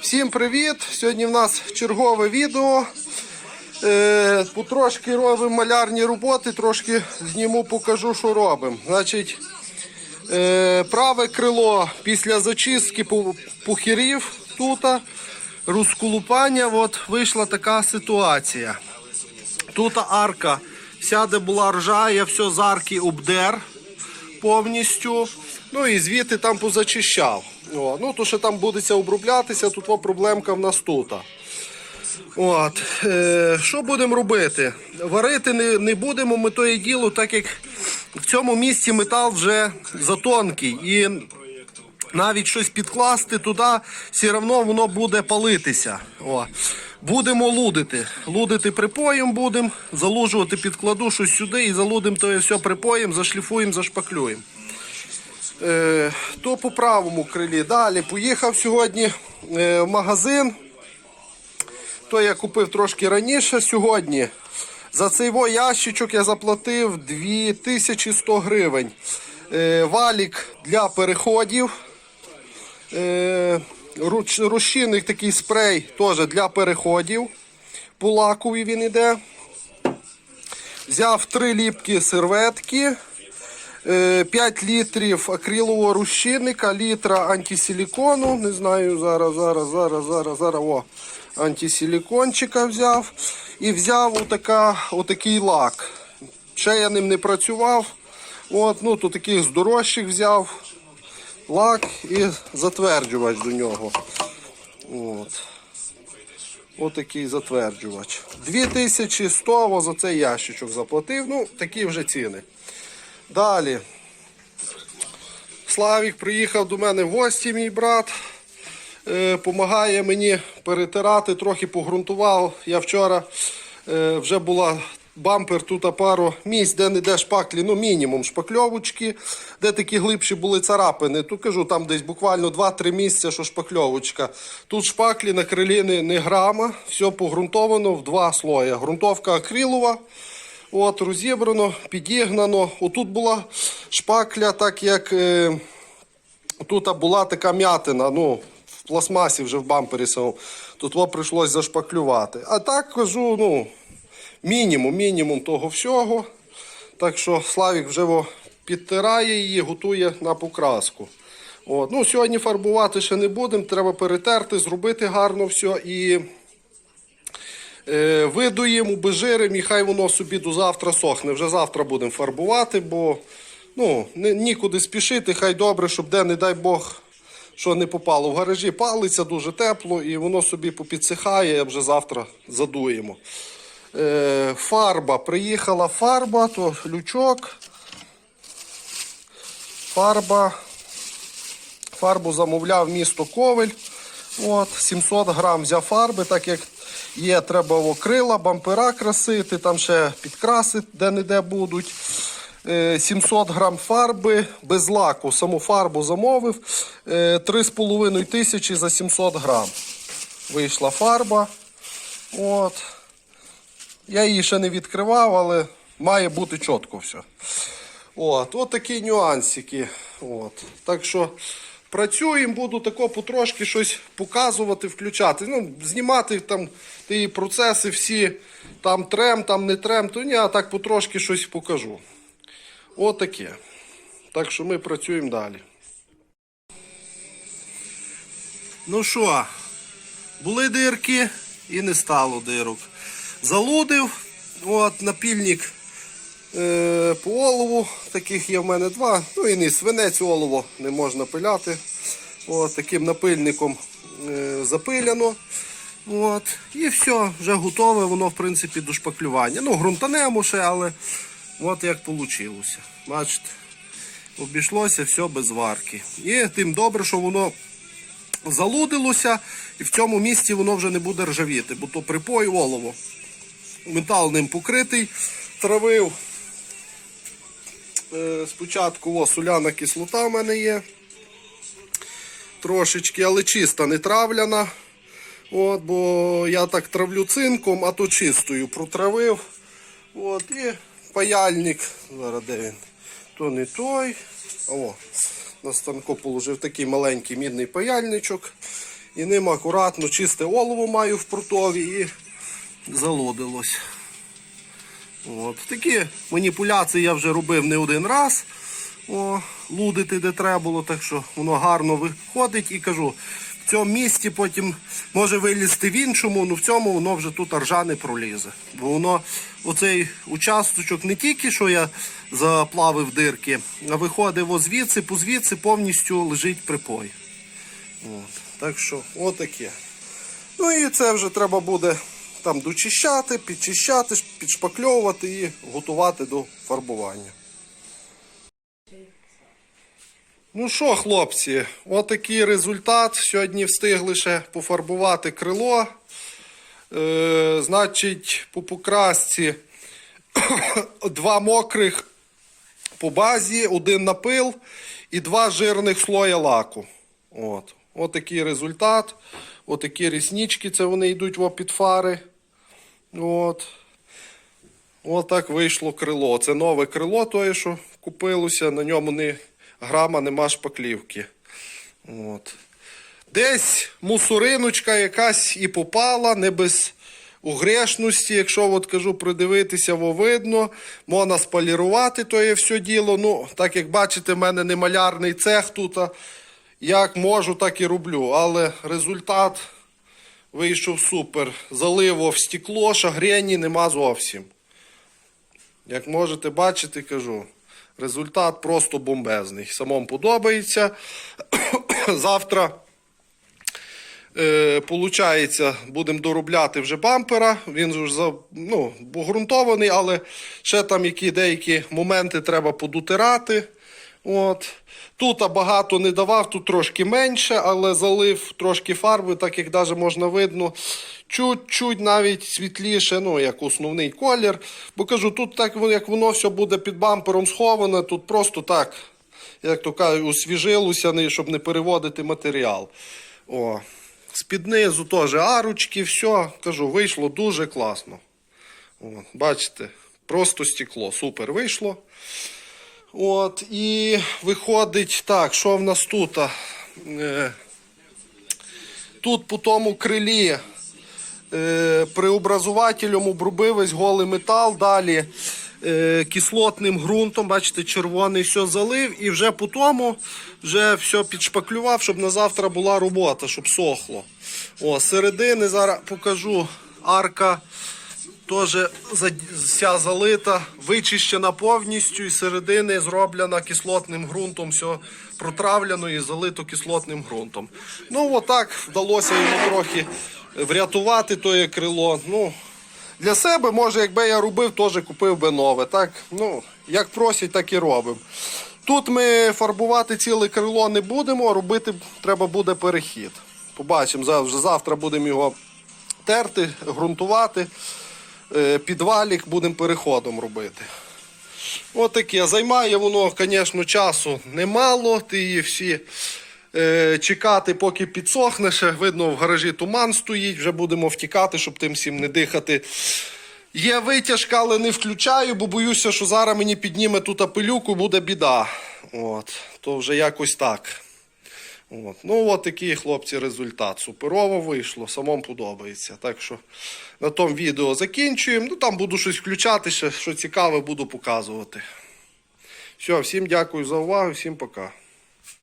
Всім привіт! Сьогодні в нас чергове відео. Е, потрошки робимо малярні роботи, трошки зніму, покажу, що робимо. Значить, е, праве крило після зачистки пу- пухирів тут, розколупання, от вийшла така ситуація. Тут арка, вся де була ржа, я все з арки обдер повністю. Ну і звідти там позачищав. О, ну то що там будеться оброблятися, тут проблемка в нас тут. От, е, що будемо робити? Варити не, не будемо ми то і діло, так як в цьому місці метал вже затонкий. І навіть щось підкласти туди, все одно воно буде палитися. О. Будемо лудити. Лудити припоєм будемо, залужувати підкладу щось сюди і залудимо то все припоєм, зашліфуємо, зашпаклюємо. Е, то по правому крилі. Далі поїхав сьогодні е, в магазин. То я купив трошки раніше сьогодні. За цей ящичок я заплатив 2100 гривень. Е, валік для переходів. Е, такий спрей теж для переходів. По лакові він іде. Взяв три ліпкі серветки. Е, 5 літрів акрилового розчинника, літра антисилікону. Не знаю, зараз, зараз, зараз, зараз, зараз. О, антисилікончика взяв. І взяв отака, отакий лак. Ще я ним не працював. От, ну, то таких з дорожчих взяв лак і затверджувач до нього. От. Отакий затверджувач. 2100 за цей ящичок заплатив. Ну, такі вже ціни. Далі. Славік приїхав до мене в гості, мій брат. Е, помагає мені перетирати, трохи погрунтував. Я вчора е, вже була бампер тут пару місць, де не де шпаклі, ну мінімум шпакльовочки, де такі глибші були царапини. Тут кажу, там десь буквально 2-3 місця, що шпакльовочка. Тут шпаклі на крилі не, грама, все погрунтовано в два слої. Грунтовка акрилова. От, розібрано, підігнано. Отут була шпакля, так як е, тут була така м'ятина, ну, в пластмасі вже в бампері самому. Тут прийшлось зашпаклювати. А так кажу, ну, мінімум, мінімум того всього. Так що Славік вже підтирає її, готує на покраску. От. Ну, сьогодні фарбувати ще не будемо, треба перетерти, зробити гарно все і видуємо, обезжиримо і хай воно собі до завтра сохне. Вже завтра будемо фарбувати, бо ну, нікуди спішити, хай добре, щоб де, не дай Бог, що не попало. В гаражі палиться дуже тепло і воно собі попідсихає, вже завтра задуємо. Е, фарба. Приїхала фарба, то лючок. Фарба. Фарбу замовляв місто Ковель. От, 700 грам взяв фарби, так як є, треба окрила, бампера красити, там ще підкраси де-не-де будуть. Е, 700 грам фарби без лаку. Саму фарбу замовив. Е, 3,5 тисячі за 700 грам. Вийшла фарба. От. Я її ще не відкривав, але має бути чітко все. От, от такі нюансики. От. Так що працюємо, буду тако потрошки щось показувати, включати. Ну, знімати там ті процеси всі, там трем, там не трем, то ні, а так потрошки щось покажу. От таке. Так що ми працюємо далі. Ну що, були дирки і не стало дирок. Залудив, от напільник е, по олову, таких є в мене два. Ну і не свинець олово не можна пиляти. От, таким напильником е, запиляно. От, і все, вже готове, воно в принципі до шпаклювання. Ну, ґрунтанемо ще, але от як вийшло. Бачите, обійшлося все без варки. І тим добре, що воно залудилося, і в цьому місці воно вже не буде ржавіти, бо то припой олово. Метал ним покритий, травив. Е, спочатку о, соляна кислота в мене є. Трошечки, але чиста, не травляна. От, бо я так травлю цинком, а то чистою протравив. От, і паяльник. Зараз де він? То не той. О, на станку положив такий маленький мідний паяльничок. І ним акуратно чисте олово маю в прутові і залодилось. От. Такі маніпуляції я вже робив не один раз. О, лудити де треба було, так що воно гарно виходить і кажу, в цьому місці потім може вилізти в іншому, але в цьому воно вже тут ржа не пролізе. Бо воно, оцей участочок не тільки що я заплавив дирки, а виходив озвідси, позвідси повністю лежить припой. От. Так що, отаке. Ну і це вже треба буде там дочищати, підчищати, підшпакльовувати і готувати до фарбування. Ну що, хлопці, отакий результат. Сьогодні встигли ще пофарбувати крило. Е, значить, по покрасці два мокрих по базі, один напил і два жирних слоя лаку. От. Отакий результат. Отакі ріснички, це вони йдуть в під фари. От. Отак вийшло крило. Це нове крило, тоє, що купилося, на ньому не грама нема шпаклівки. От. Десь мусориночка якась і попала, не без угрешності, якщо от кажу, придивитися, во видно, можна спалірувати то є все діло. Ну, так як бачите, в мене не малярний цех тут. Як можу, так і роблю. Але результат вийшов супер. Заливо в стекло, шагрені нема зовсім. Як можете бачити, кажу, результат просто бомбезний. Самому подобається. Завтра, е, будемо доробляти вже бампера. Він вже ну, ґрунтований, але ще там які деякі моменти треба подутирати. От. Тут багато не давав, тут трошки менше, але залив трошки фарби, так як навіть можна видно, чуть-чуть навіть світліше, ну, як основний колір. Бо кажу, тут так як воно все буде під бампером сховане, тут просто так, як то кажуть, освіжилося, щоб не переводити матеріал. О. З-під низу теж арочки, все, кажу, вийшло дуже класно. О, бачите, просто стекло, супер вийшло. От, і виходить так, що в нас тут? Е, тут по тому крилі е, преобразувателем обробив весь голий метал, далі е, кислотним ґрунтом, бачите, червоний все залив і вже по тому вже все підшпаклював, щоб на завтра була робота, щоб сохло. О, середини зараз покажу арка. Теж вся залита, вичищена повністю і середини зроблена кислотним ґрунтом, все протравлено і залито кислотним ґрунтом. Ну, отак вдалося йому трохи врятувати тоє крило. Ну, для себе, може, якби я робив, теж купив би нове. Так, ну, як просять, так і робимо. Тут ми фарбувати ціле крило не будемо, робити треба буде перехід. Побачимо, завжди завтра будемо його терти, ґрунтувати. Е, Підвалік будемо переходом робити. Отаке. Займає воно, звісно, часу немало. Ти її всі е, чекати, поки підсохне. Ще видно, в гаражі туман стоїть, вже будемо втікати, щоб тим всім не дихати. Є витяжка, але не включаю, бо боюся, що зараз мені підніме тут пилюку, буде біда. От, то вже якось так. От. Ну, от такий, хлопці, результат. Суперово вийшло, самому подобається. Так що на тому відео закінчуємо. Ну, там буду щось включати, ще, що цікаве, буду показувати. Все, всім дякую за увагу, всім пока.